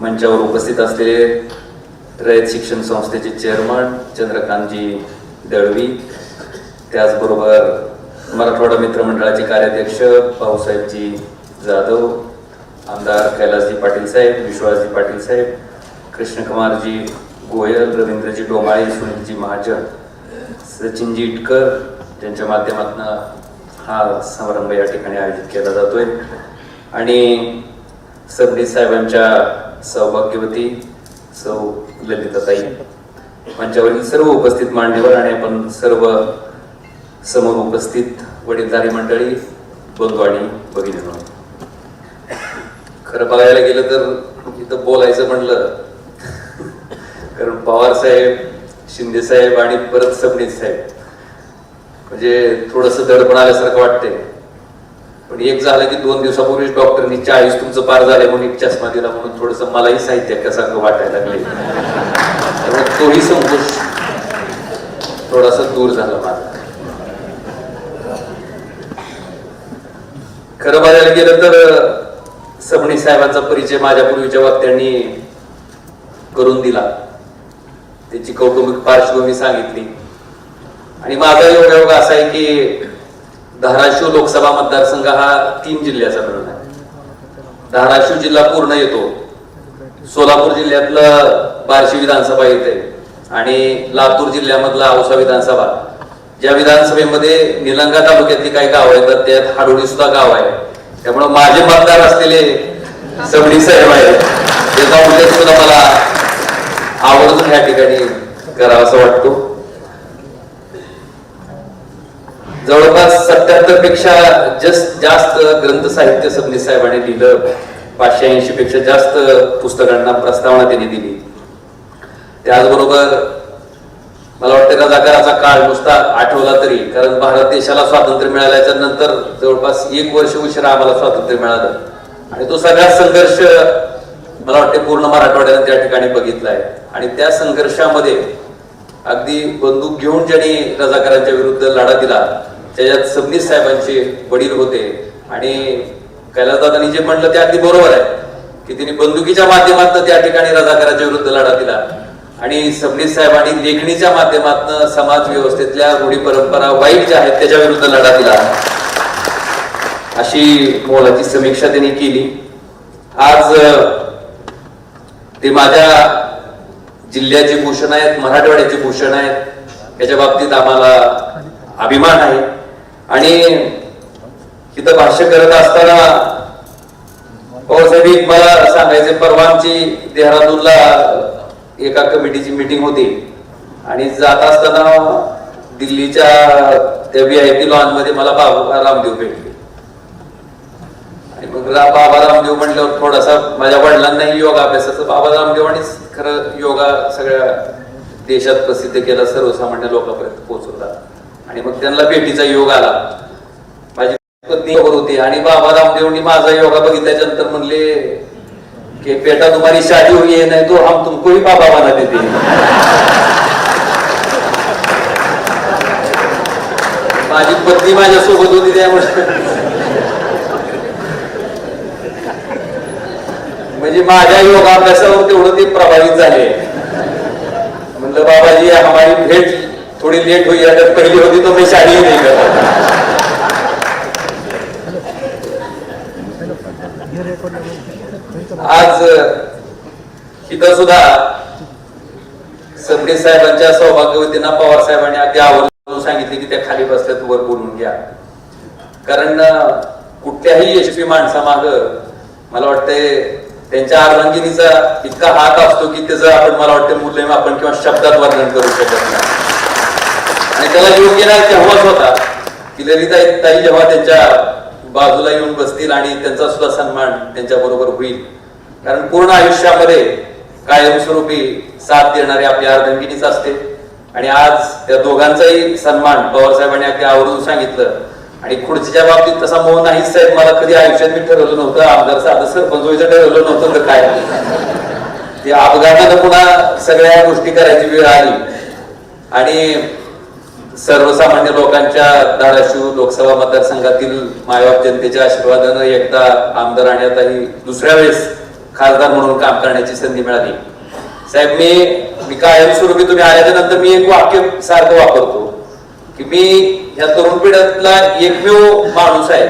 मंचावर उपस्थित असलेले रयत शिक्षण संस्थेचे चेअरमन चंद्रकांतजी दळवी त्याचबरोबर मराठवाडा मित्रमंडळाचे कार्याध्यक्ष भाऊसाहेबजी जाधव आमदार कैलासजी पाटील साहेब विश्वासजी पाटील साहेब कृष्णकुमारजी गोयल रवींद्रजी डोमाळे सुनीलजी महाजन सचिनजी इटकर त्यांच्या माध्यमातून हा समारंभ या ठिकाणी आयोजित केला जातोय. आणि सबनीस साहेबांच्या सौभाग्यवती सौ ललिताताई. मंचावरील सर्व उपस्थित मान्यवर आणि आपण सर्व समोर उपस्थित वडीलधारी मंडळी बंधू आणि भगिनी खरं बघायला गेलं तर इथं बोलायचं म्हणलं. कारण पवार साहेब शिंदे साहेब आणि परत सबनीस साहेब. म्हणजे थोडस दडपण आल्यासारखं वाटते पण एक झालं की दोन दिवसापूर्वीच डॉक्टरनी चाळीस तुमचं पार झालंय म्हणून एक चष्मा दिला म्हणून थोडस मलाही साहित्यासारखं वाटायला लागले त्यामुळे तोही संकोच थोडासा दूर झाला माझा. खरं बघायला गेलं तर सबणी साहेबांचा परिचय माझ्या पूर्वीच्या वक्त्यांनी करून दिला. त्याची कौटुंबिक पार्श्वभूमी सांगितली. आणि माझा योगायोग असा आहे की धाराशिव लोकसभा मतदारसंघ हा तीन जिल्ह्याचा मिळून आहे. धाराशिव जिल्हा पूर्ण येतो. सोलापूर जिल्ह्यातलं बार्शी विधानसभा येते आणि लातूर जिल्ह्यामधला औसा विधानसभा. ज्या विधानसभेमध्ये निलंगा तालुक्यातली काही गाव आहेत तर त्यात हाडोळी सुद्धा गाव आहे. त्यामुळे माझे मतदार असलेले सबडी साहेब आहे त्याचा उल्लेख सुद्धा मला आवडतो या ठिकाणी करावा असं वाटतो. जवळपास सत्याहत्तरपेक्षा जस्ट जास्त ग्रंथ साहित्य सबनीस साहेबांनी लिहिलं. पाचशे ऐंशी पेक्षा जास्त पुस्तकांना प्रस्तावना त्यांनी दिली. त्याचबरोबर मला वाटतं रजाकाराचा काळ नुसता आठवला तरी कारण भारत देशाला स्वातंत्र्य मिळाल्याच्या नंतर जवळपास एक वर्ष उशिरा आम्हाला स्वातंत्र्य मिळालं. आणि तो सगळा संघर्ष मला वाटते पूर्ण मराठवाड्याने त्या ठिकाणी बघितला आहे आणि त्या संघर्षामध्ये अगदी बंदूक घेऊन ज्यांनी रजाकारांच्या विरुद्ध लढा दिला त्याच्यात सबनीस साहेबांचे वडील होते आणि कैलासदादांनी जे म्हणलं ते अगदी बरोबर आहे की त्यांनी बंदुकीच्या माध्यमातून त्या ठिकाणी रजाकाराच्या विरुद्ध लढा दिला. आणि सबनीस साहेबांनी लेखणीच्या माध्यमातून समाज व्यवस्थेतल्या रूढी परंपरा वाईट ज्या आहेत त्याच्या विरुद्ध लढा दिला. अशी मोलाची समीक्षा त्यांनी केली. आज ते माझ्या जिल्ह्याचे भूषण आहेत मराठवाड्याचे भूषण आहेत याच्या बाबतीत आम्हाला अभिमान आहे. आणि तिथं भाष्य करत असताना हो पवारसाहेब एक मला सांगायचे परवा आमची देहरादूनला एका कमिटीची मीटिंग होती. आणि जात असताना दिल्लीच्या त्या व्ही आय पी लॉनमध्ये मला बाबा रामदेव भेटले. आणि मग बाबा रामदेव म्हटल्यावर थोडासा माझ्या वडिलांनाही योगा अभ्यासाचं बाबा रामदेव आणि खरं योगा सगळ्या देशात प्रसिद्ध केला सर्वसामान्य लोकांपर्यंत पोहोचवला. आणि मग त्यांना भेटीचा योग आला. माझी पत्नी होती. आणि बाबा रामदेवनी माझा योगा बघितल्याच्या नंतर म्हणले की बेटा तुम्हारी शादी हुई है नहीं तो हम तुमको ही बाबा बना देते. माझी पत्नी माझ्या सोबत होती त्यामुळे. म्हणजे माझ्या योगाभ्यासावर तेवढं ते प्रभावित झाले. म्हणलं बाबाजी हमारी भेट थोडी लेट हुई अगर पहिली होती तो मी शाळेही नाही नहीं आज इथं सुद्धा सबडे साहेबांच्या सौभाग्यवतींना पवार साहेबांनी अगदी आवर्जून सांगितले की त्या खाली बसल्यात वर बोलून घ्या. कारण कुठल्याही यशस्वी माणसामाग मला वाटतंय त्यांच्या अर्धांगिनीचा इतका हात असतो की त्याचं आपण मला वाटतं मूल्यमापन किंवा शब्दात वर्णन करू शकत नाही. आणि त्याला योग्य नाही तेव्हाच होता. की ललिता ताई जेव्हा त्यांच्या बाजूला येऊन बसतील आणि त्यांचा सुद्धा सन्मान त्यांच्या बरोबर होईल. कारण पूर्ण आयुष्यामध्ये कायमस्वरूपी साथ देणारी आपली अर्धांगिनीच असते. आणि आज त्या दोघांचाही सन्मान पवार साहेबांनी अगदी आवर्जून सांगितलं. आणि खुर्चीच्या बाबतीत तसा मोह नाही साहेब. मला कधी आयुष्यात मी ठरवलं नव्हतं. आमदार साधं सरपंच व्हायचं ठरवलं नव्हतं तर काय? ते अपघातानं पुन्हा सगळ्या गोष्टी करायची वेळ आली. आणि सर्वसामान्य लोकांच्या धाराशिव लोकसभा मतदारसंघातील मायबाप जनतेच्या आशीर्वादानं एकदा आमदार आणि आता ही दुसऱ्या वेळेस खासदार म्हणून काम करण्याची संधी मिळाली. साहेब मी मी कायमस्वरूपी तुम्ही आल्याच्यानंतर मी एक वाक्य सारखं वापरतो की मी या तरुण पिढ्यातला एकमेव माणूस आहे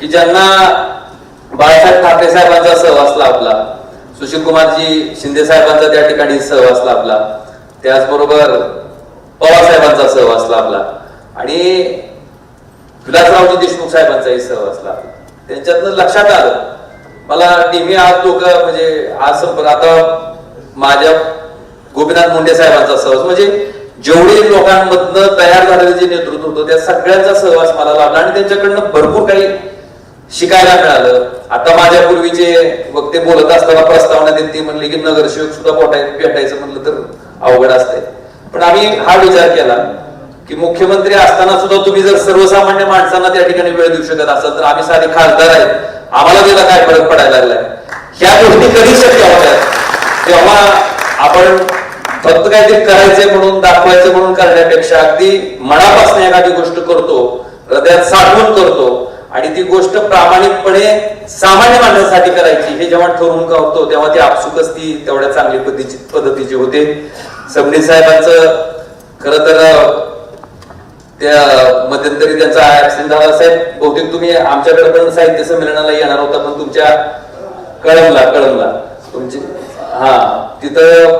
की ज्यांना बाळासाहेब ठाकरे साहेबांचा सहवास लाभला सुशील कुमारजी शिंदे साहेबांचा त्या ठिकाणी सहवास लाभला. त्याचबरोबर पवार साहेबांचा सहवास लाभला. आणि विलासरावजी देशमुख साहेबांचाही सहवास लाभला. त्यांच्यातनं लक्षात आलं मला नेहमी आज लोक म्हणजे आज संपर्क आता माझ्या गोपीनाथ मुंडे साहेबांचा सहवास म्हणजे जेवढे लोकांमधनं तयार झालेलं जे नेतृत्व होतं त्या सगळ्यांचा सहवास मला लाभला आणि त्यांच्याकडनं भरपूर काही शिकायला मिळालं. आता माझ्या पूर्वीचे वक्ते बोलत असताना प्रस्तावना देते ती म्हणली की नगरसेवक सुद्धा पोटाय भेटायचं म्हणलं तर अवघड असते पण आम्ही हा विचार केला की मुख्यमंत्री असताना सुद्धा तुम्ही जर सर्वसामान्य माणसांना त्या ठिकाणी वेळ देऊ शकत असाल तर आम्ही साधे खासदार आहेत. आम्हाला त्याला काय फरक पडायला लागलाय? ह्या गोष्टी कधी शक्य होत्या तेव्हा आपण फक्त काहीतरी करायचंय म्हणून दाखवायचं म्हणून करण्यापेक्षा अगदी मनापासून एखादी गोष्ट करतो हृदयात साठवून करतो आणि ती गोष्ट प्रामाणिकपणे सामान्य माणसासाठी करायची. हे जेव्हा ठरवून करतो तेव्हा ती आपसुकच ती तेवढ्या चांगली पद्धतीची पद्धतीची होते. सबनी साहेबांचं खर तर त्या मध्यंतरी त्यांचा ऍक्सिडेंट झाला. साहेब बहुतेक तुम्ही आमच्याकडे पण साहित्य संमेलनाला येणार होता पण तुमच्या कळमला कळमला तुमची हा तिथं